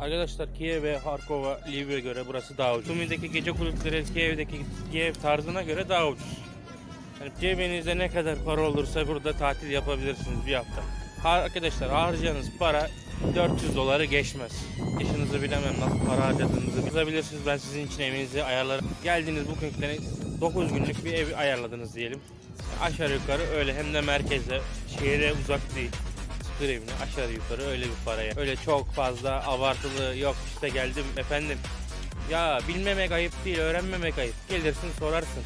Arkadaşlar Kiev ve Harkova, Lviv'e göre burası daha ucuz. Sumi'deki gece kulüpleri Kiev'deki Kiev tarzına göre daha ucuz. Yani cebinizde ne kadar para olursa burada tatil yapabilirsiniz bir hafta. Ha- Arkadaşlar harcayacağınız para 400 doları geçmez. Yaşınızı bilemem nasıl para harcadığınızı yazabilirsiniz. Ben sizin için evinizi ayarlarım. Geldiniz bu kökleri 9 günlük bir ev ayarladınız diyelim. Aşağı yukarı öyle hem de merkezde şehre uzak değil. Sıfır evine aşağı yukarı öyle bir paraya. Öyle çok fazla abartılı yok işte geldim efendim. Ya bilmemek ayıp değil öğrenmemek ayıp. Gelirsin sorarsın.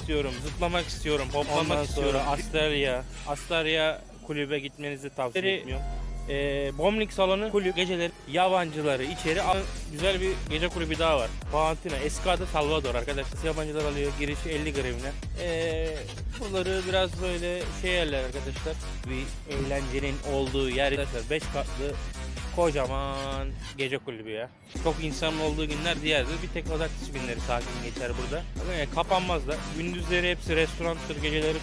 İstiyorum zıplamak istiyorum hoplamak Ondan istiyorum. sonra- Astarya, Astarya kulübe gitmenizi tavsiye etmiyorum. Ee, Bomlik salonu kulüp geceleri yabancıları içeri al. Güzel bir gece kulübü daha var. Valentina eski adı Salvador arkadaşlar. Yabancılar alıyor girişi 50 grivne. Ee, buraları biraz böyle şey yerler arkadaşlar. Bir eğlencenin olduğu yer arkadaşlar. 5 katlı kocaman gece kulübü ya. Çok insanın olduğu günler diğerdir. Bir tek pazartesi günleri sakin geçer burada. Yani kapanmaz da. Gündüzleri hepsi restoranttır. Geceleri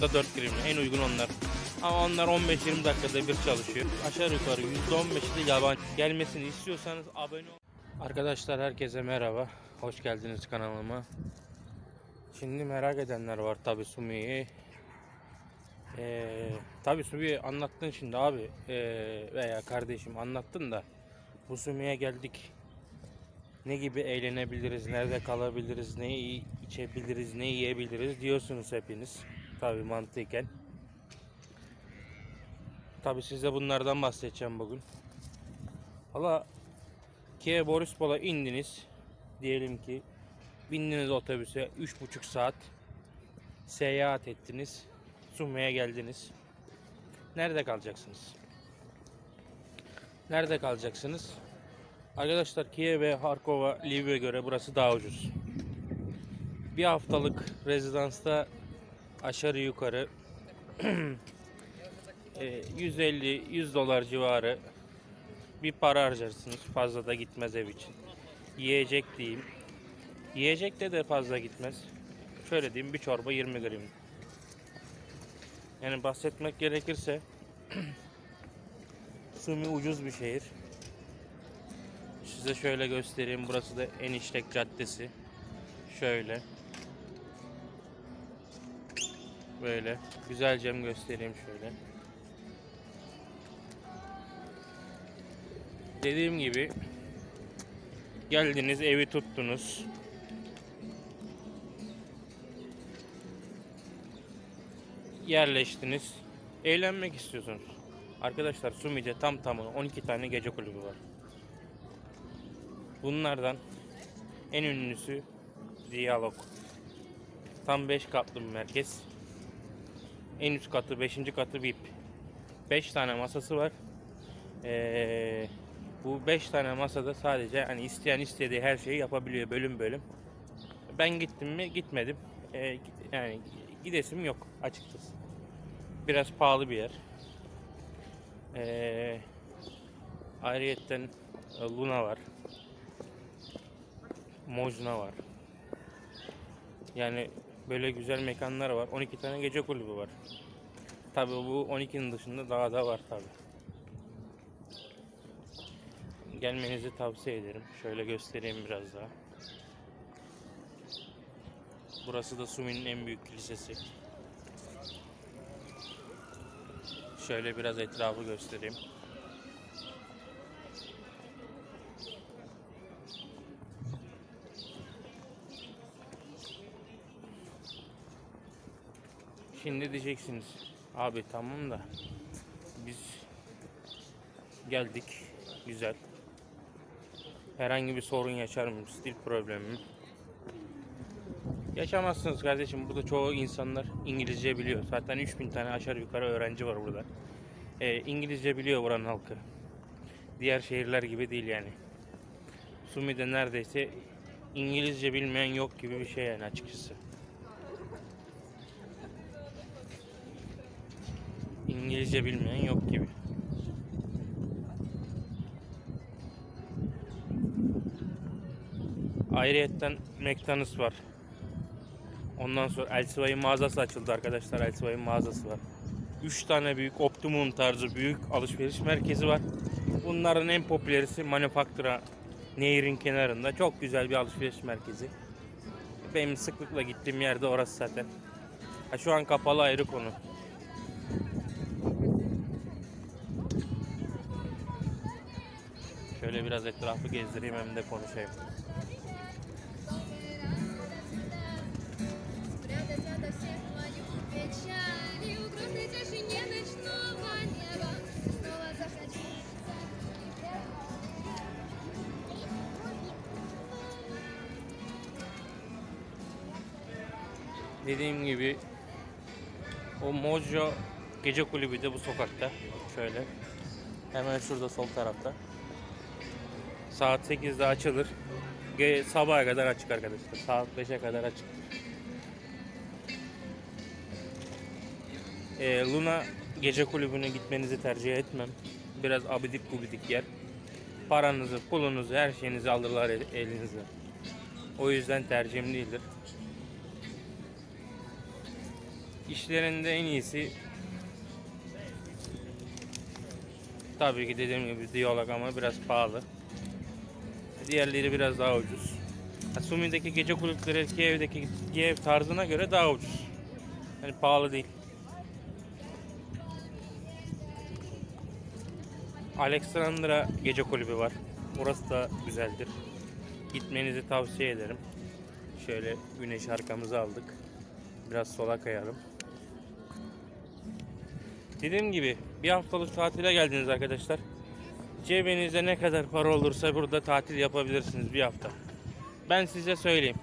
da 4 grivne. En uygun onlar. Ama onlar 15-20 dakikada bir çalışıyor. Aşağı yukarı %15'i de yabancı. Gelmesini istiyorsanız abone ol. Arkadaşlar herkese merhaba. Hoş geldiniz kanalıma. Şimdi merak edenler var tabi Sumi'yi. Ee, tabi Sumi'yi anlattın şimdi abi. Ee, veya kardeşim anlattın da. Bu Sumi'ye geldik. Ne gibi eğlenebiliriz, nerede kalabiliriz, ne içebiliriz, ne yiyebiliriz diyorsunuz hepiniz. Tabi mantıken. Tabi size bunlardan bahsedeceğim bugün. Valla Kiev Borispol'a indiniz. Diyelim ki bindiniz otobüse 3,5 saat seyahat ettiniz. Sumi'ye geldiniz. Nerede kalacaksınız? Nerede kalacaksınız? Arkadaşlar Kiev ve Harkova, Lviv'e göre burası daha ucuz. Bir haftalık rezidansta aşağı yukarı 150-100 dolar civarı bir para harcarsınız. Fazla da gitmez ev için. Yiyecek diyeyim. Yiyecekte de fazla gitmez. Şöyle diyeyim bir çorba 20 gram. Yani bahsetmek gerekirse Sumi ucuz bir şehir. Size şöyle göstereyim. Burası da Eniştek Caddesi. Şöyle. Böyle. Güzelce göstereyim şöyle. Dediğim gibi geldiniz evi tuttunuz. Yerleştiniz. Eğlenmek istiyorsunuz. Arkadaşlar Sumi'de tam tamına 12 tane gece kulübü var. Bunlardan en ünlüsü Diyalog. Tam 5 katlı bir merkez. En üst katı 5. katı VIP. 5 tane masası var. Ee, bu 5 tane masada sadece hani isteyen istediği her şeyi yapabiliyor bölüm bölüm. Ben gittim mi gitmedim. Ee, yani gidesim yok açıkçası. Biraz pahalı bir yer. Ee, ayrıyetten e, Luna var. Mojna var. Yani böyle güzel mekanlar var. 12 tane gece kulübü var. Tabi bu 12'nin dışında daha da var tabi. Gelmenizi tavsiye ederim. Şöyle göstereyim biraz daha. Burası da Sumi'nin en büyük kilisesi. Şöyle biraz etrafı göstereyim. Şimdi diyeceksiniz abi tamam da biz geldik güzel herhangi bir sorun yaşar mı? Stil problemi mi? Yaşamazsınız kardeşim. Burada çoğu insanlar İngilizce biliyor. Zaten 3000 tane aşağı yukarı öğrenci var burada. Ee, İngilizce biliyor buranın halkı. Diğer şehirler gibi değil yani. Sumi'de neredeyse İngilizce bilmeyen yok gibi bir şey yani açıkçası. İngilizce bilmeyen yok gibi. Ayrıyetten McDonald's var. Ondan sonra Elsivay'ın mağazası açıldı arkadaşlar. Elsivay'ın mağazası var. 3 tane büyük Optimum tarzı büyük alışveriş merkezi var. Bunların en popülerisi Manufaktura Nehir'in kenarında. Çok güzel bir alışveriş merkezi. Benim sıklıkla gittiğim yerde orası zaten. Ha, şu an kapalı ayrı konu. Şöyle biraz etrafı gezdireyim hem de konuşayım. Dediğim gibi o Mojo gece kulübü de bu sokakta. Şöyle. Hemen şurada sol tarafta. Saat 8'de açılır. Ge- Sabaha kadar açık arkadaşlar. Saat 5'e kadar açık. Ee, Luna gece kulübüne gitmenizi tercih etmem. Biraz abidik gubidik yer. Paranızı, pulunuzu, her şeyinizi alırlar el- elinize. O yüzden tercihim değildir. İşlerinde en iyisi tabii ki dediğim gibi diyalog ama biraz pahalı. Diğerleri biraz daha ucuz. Sumi'deki gece kulüpleri Kiev'deki Kiev tarzına göre daha ucuz. Yani pahalı değil. Alexandra gece kulübü var. Orası da güzeldir. Gitmenizi tavsiye ederim. Şöyle güneş arkamızı aldık. Biraz sola kayalım. Dediğim gibi bir haftalık tatile geldiniz arkadaşlar. Cebinizde ne kadar para olursa burada tatil yapabilirsiniz bir hafta. Ben size söyleyeyim.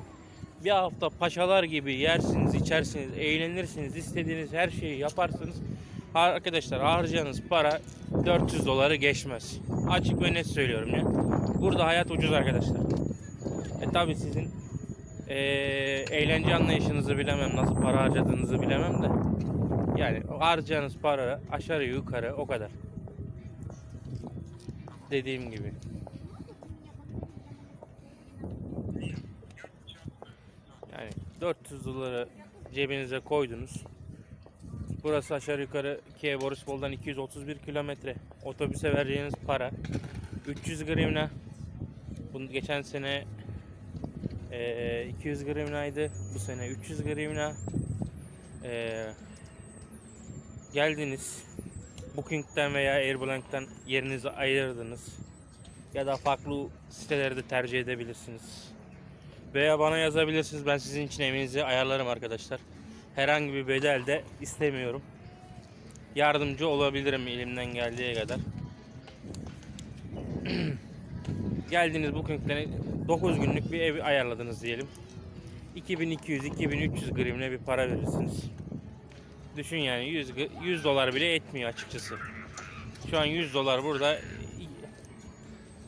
Bir hafta paşalar gibi yersiniz, içersiniz, eğlenirsiniz, istediğiniz her şeyi yaparsınız. Arkadaşlar harcayacağınız para 400 doları geçmez. Açık ve net söylüyorum ya. Burada hayat ucuz arkadaşlar. E tabi sizin e, eğlence anlayışınızı bilemem, nasıl para harcadığınızı bilemem de. Yani harcayacağınız para aşağı yukarı o kadar. Dediğim gibi. Yani 400 doları cebinize koydunuz. Burası aşağı yukarı Kiev Borispol'dan 231 kilometre. Otobüse vereceğiniz para 300 grivna. Bunu geçen sene eee, 200 grivnaydı. Bu sene 300 grivna. Eee geldiniz. Booking'den veya Airblank'tan yerinizi ayırdınız. Ya da farklı siteleri de tercih edebilirsiniz. Veya bana yazabilirsiniz. Ben sizin için evinizi ayarlarım arkadaşlar. Herhangi bir bedel de istemiyorum. Yardımcı olabilirim elimden geldiği kadar. Geldiniz Booking'den 9 günlük bir ev ayarladınız diyelim. 2200-2300 grimle bir para verirsiniz. Düşün yani 100, gı- 100 dolar bile etmiyor açıkçası. Şu an 100 dolar burada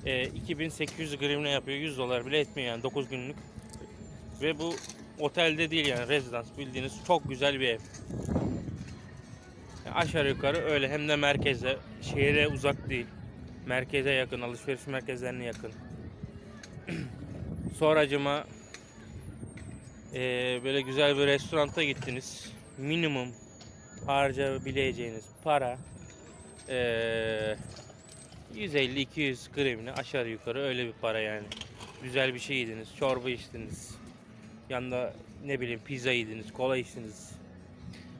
e, 2800 grivne yapıyor. 100 dolar bile etmiyor yani 9 günlük. Ve bu otelde değil yani rezidans bildiğiniz çok güzel bir ev. Yani aşağı yukarı öyle hem de merkeze, şehire uzak değil. Merkeze yakın, alışveriş merkezlerine yakın. Sonracıma e, böyle güzel bir restoranta gittiniz. Minimum harcayabileceğiniz para eee 150-200 grivne aşağı yukarı öyle bir para yani. Güzel bir şey yediniz, çorba içtiniz. Yanında ne bileyim pizza yediniz, kola içtiniz.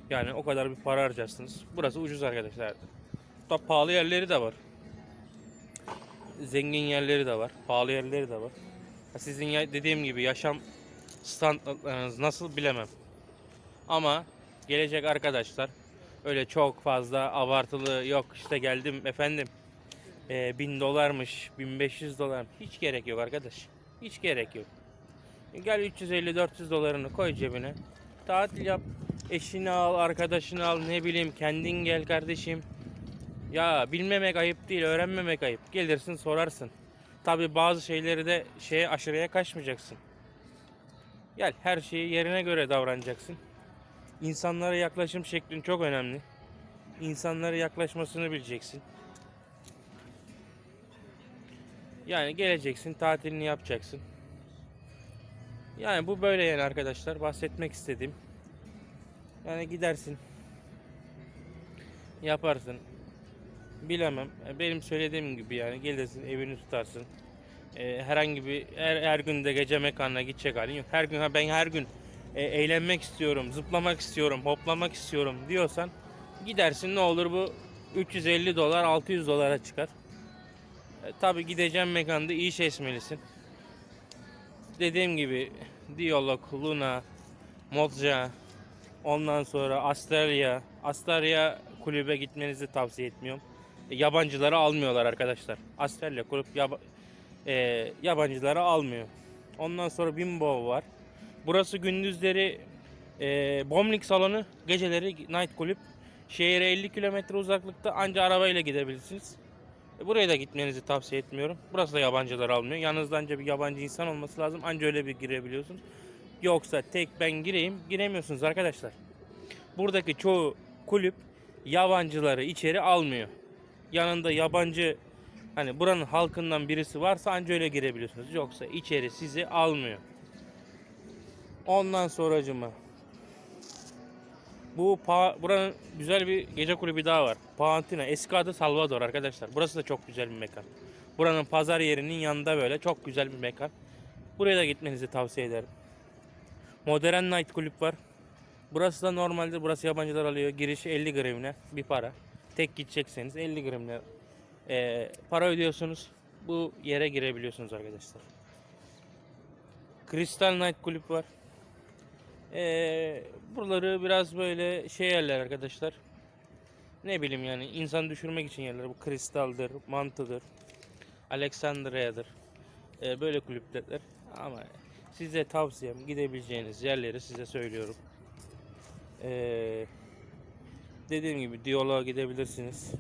Yani o kadar bir para harcarsınız. Burası ucuz arkadaşlar. Hatta pahalı yerleri de var. Zengin yerleri de var, pahalı yerleri de var. Sizin dediğim gibi yaşam standartlarınız nasıl bilemem. Ama gelecek arkadaşlar. Öyle çok fazla abartılı yok. İşte geldim efendim. E, 1000 dolarmış 1500 dolar. Hiç gerek yok arkadaş. Hiç gerek yok. Gel 350-400 dolarını koy cebine. Tatil yap. Eşini al arkadaşını al. Ne bileyim kendin gel kardeşim. Ya bilmemek ayıp değil öğrenmemek ayıp. Gelirsin sorarsın. Tabi bazı şeyleri de şeye aşırıya kaçmayacaksın. Gel her şeyi yerine göre davranacaksın İnsanlara yaklaşım şeklin çok önemli. İnsanlara yaklaşmasını bileceksin. Yani geleceksin, tatilini yapacaksın. Yani bu böyle yani arkadaşlar bahsetmek istediğim. Yani gidersin. Yaparsın. Bilemem. E, Benim söylediğim gibi yani gelirsin evini tutarsın. E, herhangi bir her, her gün de gece mekanına gidecek halin yok. Her gün ha ben her gün e, eğlenmek istiyorum, zıplamak istiyorum, hoplamak istiyorum diyorsan gidersin ne olur bu 350 dolar 600 dolara çıkar. E, tabii gideceğin mekanda iyi seçmelisin. Dediğim gibi Diyalog, Luna, Modja, ondan sonra Astaria. Astaria kulübe gitmenizi tavsiye etmiyorum. E, yabancıları almıyorlar arkadaşlar. Astaria kulüp yaba- e, yabancıları almıyor. Ondan sonra Bimbo var. Burası gündüzleri e, Bomlik salonu, geceleri night kulüp. Şehire 50 kilometre uzaklıkta anca arabayla gidebilirsiniz. E, Buraya da gitmenizi tavsiye etmiyorum. Burası da yabancılar almıyor. Yanınızda anca bir yabancı insan olması lazım. Anca öyle bir girebiliyorsunuz. Yoksa tek ben gireyim giremiyorsunuz arkadaşlar. Buradaki çoğu kulüp yabancıları içeri almıyor. Yanında yabancı hani buranın halkından birisi varsa anca öyle girebiliyorsunuz. Yoksa içeri sizi almıyor. Ondan sonracıma bu buranın güzel bir gece kulübü daha var. Paantina. Eski adı Salvador arkadaşlar. Burası da çok güzel bir mekan. Buranın pazar yerinin yanında böyle çok güzel bir mekan. Buraya da gitmenizi tavsiye ederim. Modern Night kulüp var. Burası da normalde burası yabancılar alıyor. Girişi 50 grivne bir para. Tek gidecekseniz 50 grivne eee, para ödüyorsunuz. Bu yere girebiliyorsunuz arkadaşlar. Crystal Night kulüp var. Eee buraları biraz böyle şey yerler arkadaşlar. Ne bileyim yani insan düşürmek için yerler. Bu kristaldır, mantıdır, Alexandria'dır. Eee, böyle kulüpler. Ama size tavsiyem gidebileceğiniz yerleri size söylüyorum. Eee dediğim gibi Diyalog'a gidebilirsiniz.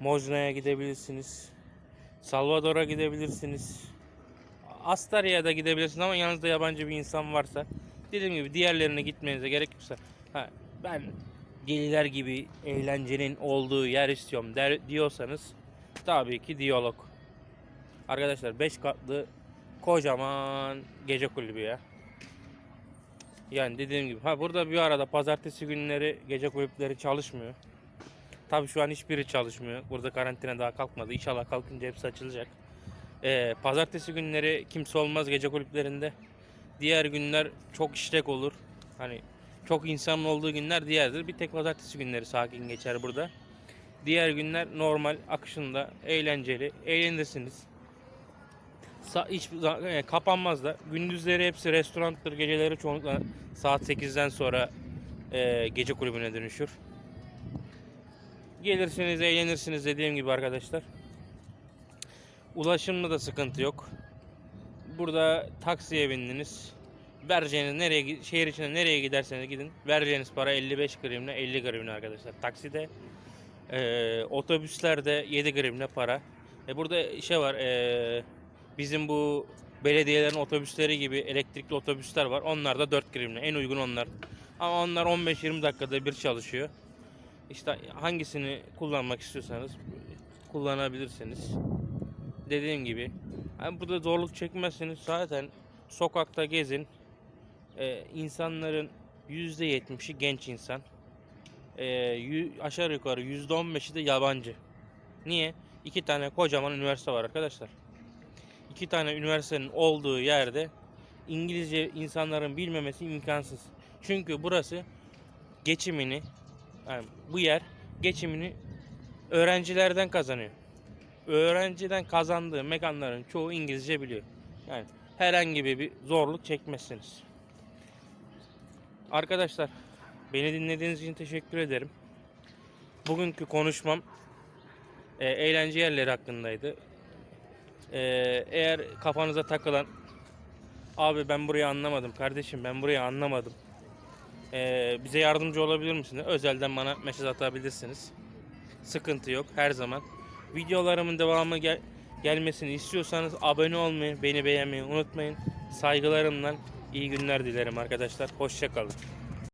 Mojna'ya gidebilirsiniz. Salvador'a gidebilirsiniz. Astaria'da gidebilirsiniz ama yanınızda yabancı bir insan varsa dediğim gibi diğerlerine gitmenize gerek yoksa ha, ben deliler gibi eğlencenin olduğu yer istiyorum der, diyorsanız tabii ki diyalog. Arkadaşlar 5 katlı kocaman gece kulübü ya. Yani dediğim gibi ha burada bir arada pazartesi günleri gece kulüpleri çalışmıyor. Tabii şu an hiçbiri çalışmıyor. Burada karantina daha kalkmadı. İnşallah kalkınca hepsi açılacak. Ee, pazartesi günleri kimse olmaz gece kulüplerinde. Diğer günler çok işlek olur. Hani çok insanın olduğu günler diğerdir. Bir tek pazartesi günleri sakin geçer burada. Diğer günler normal akışında eğlenceli, eğlenirsiniz. Sa- hiç e, kapanmaz da. Gündüzleri hepsi restoranttır, geceleri çoğunlukla saat 8'den sonra e, gece kulübüne dönüşür. Gelirsiniz, eğlenirsiniz dediğim gibi arkadaşlar. Ulaşımda da sıkıntı yok. Burada taksiye bindiniz. Vereceğiniz nereye şehir içinde nereye giderseniz gidin. Vereceğiniz para 55 grimle 50 grimle arkadaşlar. Takside e, otobüslerde 7 grimle para. E, burada şey var. e, bizim bu belediyelerin otobüsleri gibi elektrikli otobüsler var. Onlar da 4 grimle. En uygun onlar. Ama onlar 15-20 dakikada bir çalışıyor. İşte hangisini kullanmak istiyorsanız kullanabilirsiniz. Dediğim gibi yani burada zorluk çekmezseniz zaten sokakta gezin. Ee, insanların %70'i genç insan. Ee, aşağı yukarı %15'i de yabancı. Niye? İki tane kocaman üniversite var arkadaşlar. İki tane üniversitenin olduğu yerde İngilizce insanların bilmemesi imkansız. Çünkü burası geçimini yani bu yer geçimini öğrencilerden kazanıyor. Öğrenciden kazandığı mekanların çoğu İngilizce biliyor. Yani herhangi bir zorluk çekmezsiniz. Arkadaşlar beni dinlediğiniz için teşekkür ederim. Bugünkü konuşmam e, eğlence yerleri hakkındaydı. E, eğer kafanıza takılan abi ben burayı anlamadım kardeşim ben burayı anlamadım ee, bize yardımcı olabilir misiniz? Özelden bana mesaj atabilirsiniz. Sıkıntı yok her zaman. Videolarımın devamı gel gelmesini istiyorsanız abone olmayı, beni beğenmeyi unutmayın. Saygılarımla iyi günler dilerim arkadaşlar. Hoşçakalın.